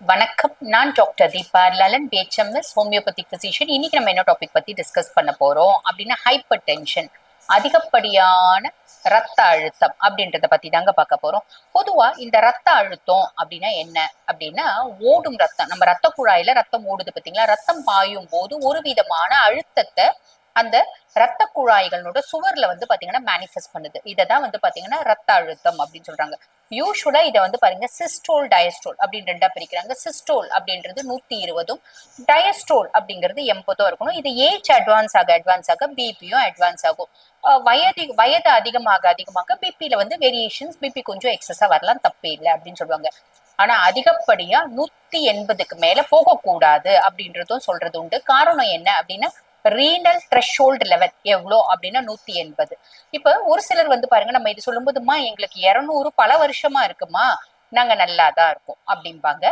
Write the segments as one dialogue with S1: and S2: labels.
S1: வணக்கம். நான் doctor Deepa Lalan BHMS homeopathic physician இன்னைக்கு நம்ம என்ன டாபிக் பத்தி டிஸ்கஸ் பண்ண போறோம் அப்படின்னா ஹைப்பர் டென்ஷன் அதிகப்படியான ரத்த அழுத்தம் அப்படின்றத பத்தி தாங்க பார்க்க போறோம். பொதுவா இந்த ரத்த அழுத்தம் அப்படின்னா என்ன? அப்படின்னா ஓடும் ரத்தம் நம்ம ரத்த குழாயில ரத்தம் ஓடுது பாத்தீங்களா ரத்தம் பாயும் போது ஒரு விதமான அழுத்தத்தை அந்த ரத்த குழாய்களோட சுவர்ல வந்து பாத்தீங்கன்னா மேனிஃபெஸ்ட் பண்ணுது. இதை தான் வந்து பாத்தீங்கன்னா ரத்த அழுத்தம் அப்படின்னு சொல்றாங்க. யூஸ்வலா இதை வந்து பாருங்க சிஸ்டோல் டயஸ்டோல் அப்படின்னு ரெண்டா பிரிக்கிறாங்க. சிஸ்டோல் அப்படின்றது நூத்தி இருபதும் டயஸ்டோல் அப்படிங்கிறது எண்பதும் இருக்கணும். இது ஏஜ் அட்வான்ஸ் ஆக அட்வான்ஸ் ஆக பிபியும் அட்வான்ஸ் ஆகும். வயது வயது அதிகமாக அதிகமாக பிபியில வந்து வேரியேஷன்ஸ் பிபி கொஞ்சம் எக்ஸஸா வரலாம் தப்பே இல்லை அப்படின்னு சொல்லுவாங்க. ஆனா அதிகப்படியா நூத்தி எண்பதுக்கு மேல போகக்கூடாது அப்படின்றதும் சொல்றது உண்டு. காரணம் என்ன அப்படின்னா ரீனல் த்ரெஷோல்டு லெவல் எவ்வளோ அப்படின்னா நூத்தி எண்பது. இப்போ ஒரு சிலர் வந்து பாருங்க நம்ம இது சொல்லும்போதுமா எங்களுக்கு இருநூறு பல வருஷமா இருக்குமா நாங்க நல்லா தான் இருக்கோம் அப்படிம்பாங்க.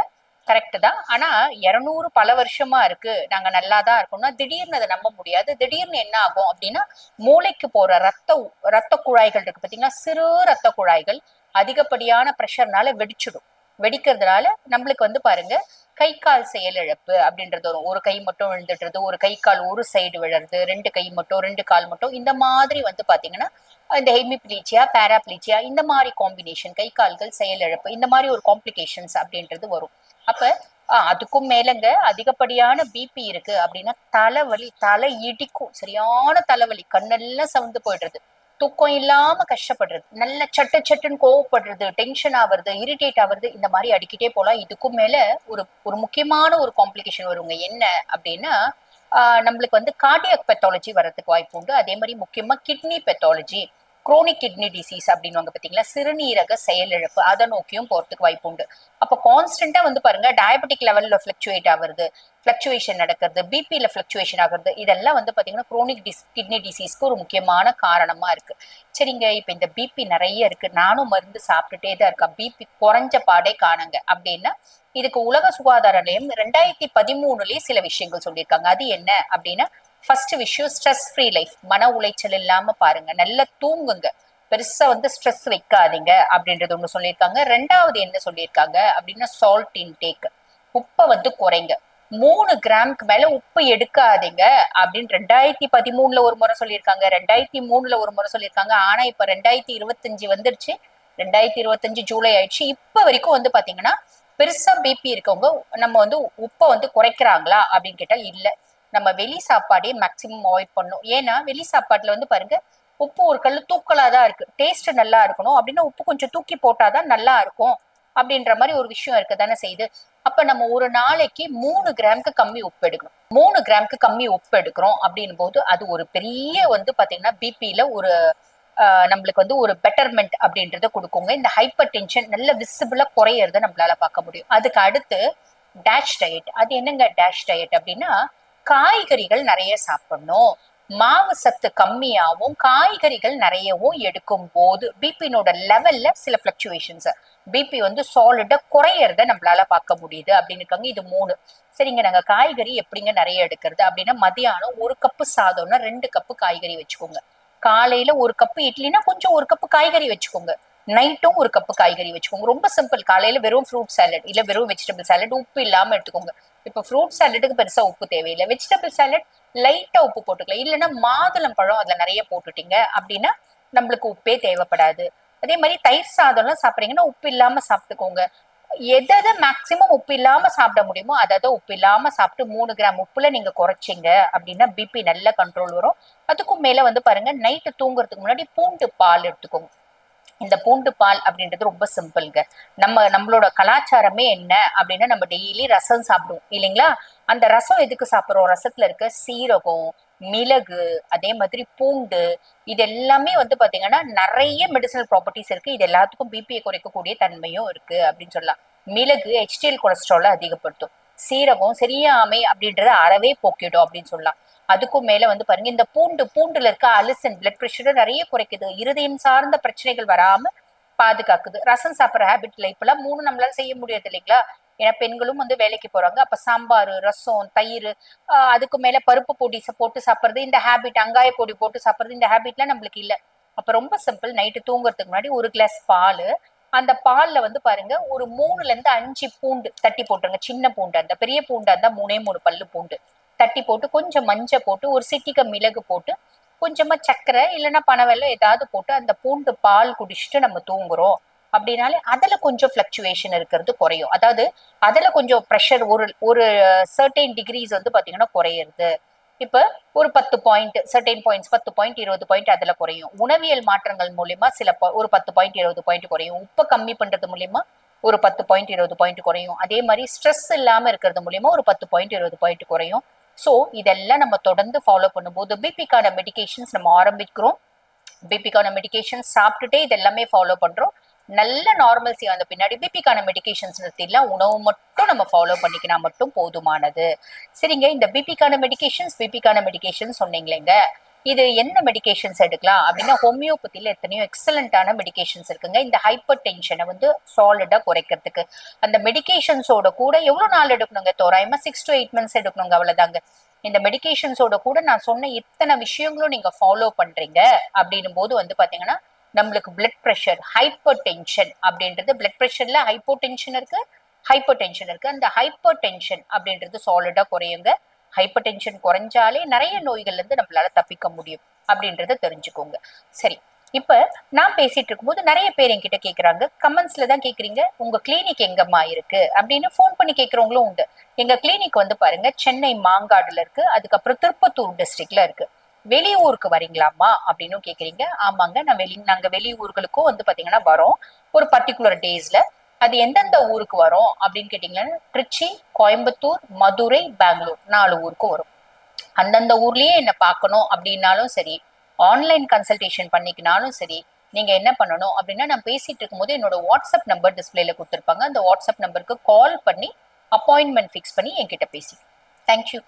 S1: கரெக்ட் தான். ஆனா இருநூறு பல வருஷமா இருக்கு நாங்க நல்லா தான் இருக்கோம்னா திடீர்னு அதை நம்ப முடியாது. திடீர்னு என்ன ஆகும் அப்படின்னா மூளைக்கு போற ரத்த ரத்த குழாய்கள் இருக்கு பாத்தீங்கன்னா சிறு ரத்த குழாய்கள் அதிகப்படியான ப்ரெஷர்னால வெடிச்சிடும். வெடிக்கிறதுனால நம்மளுக்கு வந்து பாருங்க கை கால் செயலிழப்பு அப்படின்றது வரும். ஒரு கை மட்டும் விழுந்துடுறது ஒரு கை கால் ஒரு சைடு விழுறது ரெண்டு கை மட்டும் ரெண்டு கால் மட்டும் இந்த மாதிரி வந்து பாத்தீங்கன்னா இந்த ஹெமிப்ளீச்சியா பேராப்ளீச்சியா இந்த மாதிரி காம்பினேஷன் கை கால்கள் செயலிழப்பு இந்த மாதிரி ஒரு காம்ப்ளிகேஷன்ஸ் அப்படின்றது வரும். அப்ப அதுக்கும் மேலங்க அதிகப்படியான பிபி இருக்கு அப்படின்னா தலைவலி தலை இடிக்கும். சரியான தலைவலி கண்ணெல்லாம் சவுந்து போயிடுறது. தூக்கம் இல்லாம கஷ்டப்படுறது. நல்ல சட்டு சட்டுன்னு கோவப்படுறது டென்ஷன் ஆகுறது இரிட்டேட் ஆகுறது இந்த மாதிரி அடிக்கிட்டே போகலாம் இதுக்கும் மேல ஒரு ஒரு முக்கியமான ஒரு காம்ப்ளிகேஷன் வருங்க. என்ன அப்படின்னா நம்மளுக்கு வந்து கார்டியாக் பெத்தாலஜி வர்றதுக்கு வாய்ப்பு உண்டு. அதே மாதிரி முக்கியமா kidney pathology chronic kidney disease அப்படின்வாங்க பார்த்தீங்களா சிறுநீரக செயலிழப்பு அதை நோக்கியும் போகிறதுக்கு வாய்ப்பு உண்டு. அப்போ கான்ஸ்டண்ட்டாக வந்து பாருங்க டயபெட்டிக் லெவலில் ஃப்ளக்சுவேட் ஆகுறது ஃப்ளக்சுவேஷன் நடக்கிறது பிபியில் ஃப்ளக்சுவேஷன் ஆகுறது இதெல்லாம் வந்து பார்த்தீங்கன்னா குரோனிக் டிஸ் கிட்னி டிசீஸ்க்கு ஒரு முக்கியமான காரணமாக இருக்குது சரிங்க இப்போ இந்த பிபி நிறைய இருக்குது நானும் மருந்து சாப்பிட்டுட்டே தான் இருக்கேன். பிபி குறைஞ்ச பாடே காணுங்க. அப்படின்னா இதுக்கு உலக சுகாதார நிலையம் ரெண்டாயிரத்தி பதிமூணுலேயே சில விஷயங்கள் சொல்லியிருக்காங்க. அது என்ன அப்படின்னா ஃபர்ஸ்ட் விஷயம் ஸ்ட்ரெஸ் ஃப்ரீ லைஃப் மன உளைச்சல் இல்லாம பாருங்க. நல்லா தூங்குங்க. பெருசா வந்து ஸ்ட்ரெஸ் வைக்காதீங்க அப்படின்றது ஒண்ணு சொல்லியிருக்காங்க. ரெண்டாவது என்ன சொல்லியிருக்காங்க அப்படின்னா சால்ட் இன்டேக் உப்பை வந்து குறைங்க. மூணு கிராமுக்கு மேல உப்பு எடுக்காதீங்க அப்படின்னு ரெண்டாயிரத்தி பதிமூணுல ஒரு முறை சொல்லியிருக்காங்க. ரெண்டாயிரத்தி மூணுல ஒரு முறை சொல்லியிருக்காங்க. ஆனா இப்ப ரெண்டாயிரத்தி இருபத்தஞ்சு வந்துருச்சு. ரெண்டாயிரத்தி இருபத்தஞ்சு ஜூலை ஆயிடுச்சு. இப்ப வரைக்கும் வந்து பாத்தீங்கன்னா பெருசா பிபி இருக்கவங்க நம்ம வந்து உப்பை வந்து குறைக்கிறாங்களா அப்படின்னு கேட்டா இல்ல. நம்ம வெளி சாப்பாடே மேக்சிமம் அவாய்ட் பண்ணும் ஏன்னா வெளி சாப்பாட்டுல வந்து பாருங்க உப்பு ஒரு கல் தூக்கலா தான் இருக்கு. டேஸ்ட் நல்லா இருக்கணும். அப்படின்னா உப்பு கொஞ்சம் தூக்கி போட்டாதான் நல்லா இருக்கும். அப்படின்ற மாதிரி ஒரு விஷயம் இருக்கு தானே செய்யுது. அப்ப நம்ம ஒரு நாளைக்கு மூணு கிராம்க்கு கம்மி உப்பு எடுக்கணும். மூணு கிராம்க்கு கம்மி உப்பு எடுக்கிறோம் அப்படின் போது அது ஒரு பெரிய வந்து பாத்தீங்கன்னா பிபியில ஒரு நம்மளுக்கு வந்து ஒரு பெட்டர்மெண்ட் அப்படின்றத கொடுக்குங்க. இந்த ஹைப்பர் டென்ஷன் நல்ல விசிபிளா குறையறத நம்மளால பார்க்க முடியும். அதுக்கு அடுத்து டேஷ் டயட் அது என்னங்க டேஷ் டயட் அப்படின்னா காய்கறிகள் நிறைய சாப்பிடணும். மாவு சத்து கம்மியாகவும் காய்கறிகள் நிறையவும் எடுக்கும் போது பிபினோட லெவல்ல சில பிளக்சுவேஷன்ஸ் பிபி வந்து சாலிடா குறையறத நம்மளால பார்க்க முடியுது அப்படின்னு இருக்காங்க. இது மூணு. சரிங்க நாங்க காய்கறி எப்படிங்க நிறைய எடுக்கிறது? அப்படின்னா மதியானம் ஒரு கப்பு சாதம்னா ரெண்டு கப்பு காய்கறி வச்சுக்கோங்க. காலையில ஒரு கப்பு இட்லினா கொஞ்சம் ஒரு கப்பு காய்கறி வச்சுக்கோங்க. நைட்டும் ஒரு கப்பு காய்கறி வச்சுக்கோங்க. ரொம்ப சிம்பிள் காலையில வெறும் ஃப்ரூட் சாலட் இல்ல வெறும் வெஜிடபிள் சாலட் உப்பு இல்லாம எடுத்துக்கோங்க. இப்போ ஃப்ரூட் சாலட்டுக்கு பெருசா உப்பு தேவையில்லை. வெஜிடபிள் சாலட் லைட்டா உப்பு போட்டுக்கலாம். இல்லைன்னா மாதுளம் பழம் அதுல நிறைய போட்டுட்டீங்க அப்படின்னா நம்மளுக்கு உப்பே தேவைப்படாது. அதே மாதிரி தயிர் சாதம்லாம் சாப்பிட்றீங்கன்னா உப்பு இல்லாம சாப்பிட்டுக்கோங்க. எதை மேக்சிமம் உப்பு இல்லாம சாப்பிட முடியுமோ அதை உப்பு இல்லாம சாப்பிட்டு மூணு கிராம் உப்புல நீங்க குறைச்சிங்க அப்படின்னா பிபி நல்ல கண்ட்ரோல் வரும். அதுக்கும் மேல வந்து பாருங்க நைட்டு தூங்குறதுக்கு முன்னாடி பூண்டு பால் எடுத்துக்கோங்க. இந்த பூண்டு பால் அப்படின்றது ரொம்ப சிம்பிள்ங்க. நம்ம நம்மளோட கலாச்சாரமே என்ன அப்படின்னா நம்ம டெய்லி ரசம் சாப்பிடுவோம் இல்லைங்களா? அந்த ரசம் எதுக்கு சாப்பிட்றோம்? ரசத்துல இருக்க சீரகம் மிளகு அதே மாதிரி பூண்டு இது எல்லாமே வந்து பாத்தீங்கன்னா நிறைய மெடிசனல் ப்ராப்பர்ட்டிஸ் இருக்கு. இது எல்லாத்துக்கும் பிபியை குறைக்கக்கூடிய தன்மையும் இருக்கு அப்படின்னு சொல்லலாம். மிளகு ஹெச்டிஎல் கொலஸ்ட்ரால அதிகப்படுத்தும். சீரகம் சரியாமை அப்படின்றத அறவே போக்கிடும் அப்படின்னு சொல்லலாம். அதுக்கும் மேல வந்து பாருங்க இந்த பூண்டு பூண்டுல இருக்க அலிசன் பிளட் ப்ரெஷரை நிறைய குறைக்குது. இருதயம் சார்ந்த பிரச்சனைகள் வராம பாதுகாக்குது. ரசம் சாப்பிட்ற ஹேபிட்ல இப்பெல்லாம் மூணு நம்மளால செய்ய முடியாது இல்லைங்களா? ஏன்னா பெண்களும் வந்து வேலைக்கு போறாங்க. அப்ப சாம்பார் ரசம் தயிர் அதுக்கு மேல பருப்பு பொடி போட்டு சாப்பிடுறது இந்த ஹேபிட் அங்காய பொடி போட்டு சாப்பிடுறது இந்த ஹேபிட்லாம் நம்மளுக்கு இல்ல. அப்ப ரொம்ப சிம்பிள் நைட்டு தூங்குறதுக்கு முன்னாடி ஒரு கிளாஸ் பால். அந்த பால்ல வந்து பாருங்க ஒரு மூணுல இருந்து அஞ்சு பூண்டு தட்டி போட்டுருங்க. சின்ன பூண்டு அந்த பெரிய பூண்டா இருந்தா மூணே மூணு பல்லு பூண்டு. தட்டி போட்டு கொஞ்சம் மஞ்சள் போட்டு ஒரு சிட்டிக்க மிளகு போட்டு கொஞ்சமா சர்க்கரை இல்லைன்னா பனவெல்லாம் ஏதாவது போட்டு அந்த பூண்டு பால் குடிச்சிட்டு நம்ம தூங்குறோம். அப்படின்னாலே அதுல கொஞ்சம் ஃபிளக்சுவேஷன் இருக்கிறது குறையும். அதாவது அதுல கொஞ்சம் ப்ரெஷர் ஒரு ஒரு சர்டைன் டிகிரிஸ் வந்து பாத்தீங்கன்னா குறையிறது. இப்ப ஒரு பத்து பாயிண்ட் சர்டைன் பாயிண்ட்ஸ் பத்து பாயிண்ட் இருபது பாயிண்ட் அதுல குறையும். உணவியல் மாற்றங்கள் மூலியமா சில ஒரு பத்து பாயிண்ட் இருபது பாயிண்ட் குறையும். உப்பை கம்மி பண்றது மூலியமா ஒரு பத்து பாயிண்ட் இருபது பாயிண்ட் குறையும். அதே மாதிரி ஸ்ட்ரெஸ் இல்லாம இருக்கிறது மூலியமா ஒரு பத்து பாயிண்ட் இருபது பாயிண்ட் குறையும். ஸோ இதெல்லாம் நம்ம தொடர்ந்து ஃபாலோ பண்ணும்போது பிபிக்கான மெடிகேஷன்ஸ் நம்ம ஆரம்பிக்கிறோம். பிபிக்கான மெடிகேஷன் சாப்பிட்டுட்டே இதெல்லாமே ஃபாலோ பண்றோம். நல்ல நார்மல்சி வந்த பின்னாடி பிபிக்கான மெடிகேஷன்ஸ் நிறுத்திடலாம். உணவு மட்டும் நம்ம ஃபாலோ பண்ணிக்கினா மட்டும் போதுமானது. சரிங்க இந்த பிபிக்கான மெடிகேஷன்ஸ் பிபிக்கான மெடிகேஷன் சொன்னீங்களேங்க. இது என்ன மெடிகேஷன்ஸ் எடுக்கலாம் அப்படின்னா ஹோமியோபதியில எத்தனையோ எக்ஸலண்டான மெடிகேஷன்ஸ் இருக்குங்க. இந்த ஹைப்பர் டென்ஷனை வந்து சாலிடா குறைக்கிறதுக்கு. அந்த மெடிகேஷன்ஸோட கூட எவ்வளவு நாள் எடுக்கணுங்க? தோராயமா சிக்ஸ் டு எயிட் மந்த்ஸ் எடுக்கணுங்க அவ்வளவுதாங்க. இந்த மெடிகேஷன்ஸோட கூட நான் சொன்ன இத்தனை விஷயங்களும் நீங்க ஃபாலோ பண்றீங்க அப்படின்னும் போது வந்து பாத்தீங்கன்னா நம்மளுக்கு பிளட் ப்ரெஷர் ஹைப்பர் டென்ஷன் அப்படின்றது பிளட் ப்ரெஷர்ல ஹைப்போ டென்ஷன் இருக்கு ஹைப்பர் டென்ஷன் இருக்கு. அந்த ஹைப்பர் டென்ஷன் அப்படின்றது சாலிடா குறையுங்க. ஹைப்பர் டென்ஷன் குறைஞ்சாலே நிறைய நோய்கள்ல இருந்து நம்மளால தப்பிக்க முடியும் அப்படின்றத தெரிஞ்சுக்கோங்க. சரி இப்ப நான் பேசிட்டு இருக்கும்போது நிறைய பேர் என்கிட்ட கேக்குறாங்க. கமெண்ட்ஸ்ல தான் கேக்குறீங்க. உங்க கிளினிக் எங்கம்மா இருக்கு? அப்படின்னு போன் பண்ணி கேக்குறவங்களும் உண்டு. எங்க கிளினிக் வந்து பாருங்க சென்னை மாங்காடுல இருக்கு. அதுக்கப்புறம் திருப்பத்தூர் டிஸ்ட்ரிக்ட்ல இருக்கு. வெளியூருக்கு வரீங்களாமா அப்படின்னு கேக்குறீங்க. ஆமாங்க நான் வெளி நாங்க வெளியூர்களுக்கும் வந்து பாத்தீங்கன்னா வரோம். ஒரு பர்டிகுலர் டேஸ்ல அது எந்தெந்த ஊருக்கு வரும் அப்படின்னு கேட்டீங்கன்னா திருச்சி கோயம்புத்தூர் மதுரை பெங்களூர் நாலு ஊருக்கு வரும். அந்தந்த ஊர்லயே என்ன பார்க்கணும் அப்படின்னாலும் சரி ஆன்லைன் கன்சல்டேஷன் பண்ணிக்கினாலும் சரி நீங்க என்ன பண்ணணும் அப்படின்னா நான் பேசிட்டு இருக்கும்போது என்னோட வாட்ஸ்அப் நம்பர் டிஸ்பிளேல கொடுத்துருப்பாங்க. அந்த வாட்ஸ்அப் நம்பருக்கு கால் பண்ணி அப்பாயின்மெண்ட் ஃபிக்ஸ் பண்ணி என்கிட்ட பேசி தேங்க்யூ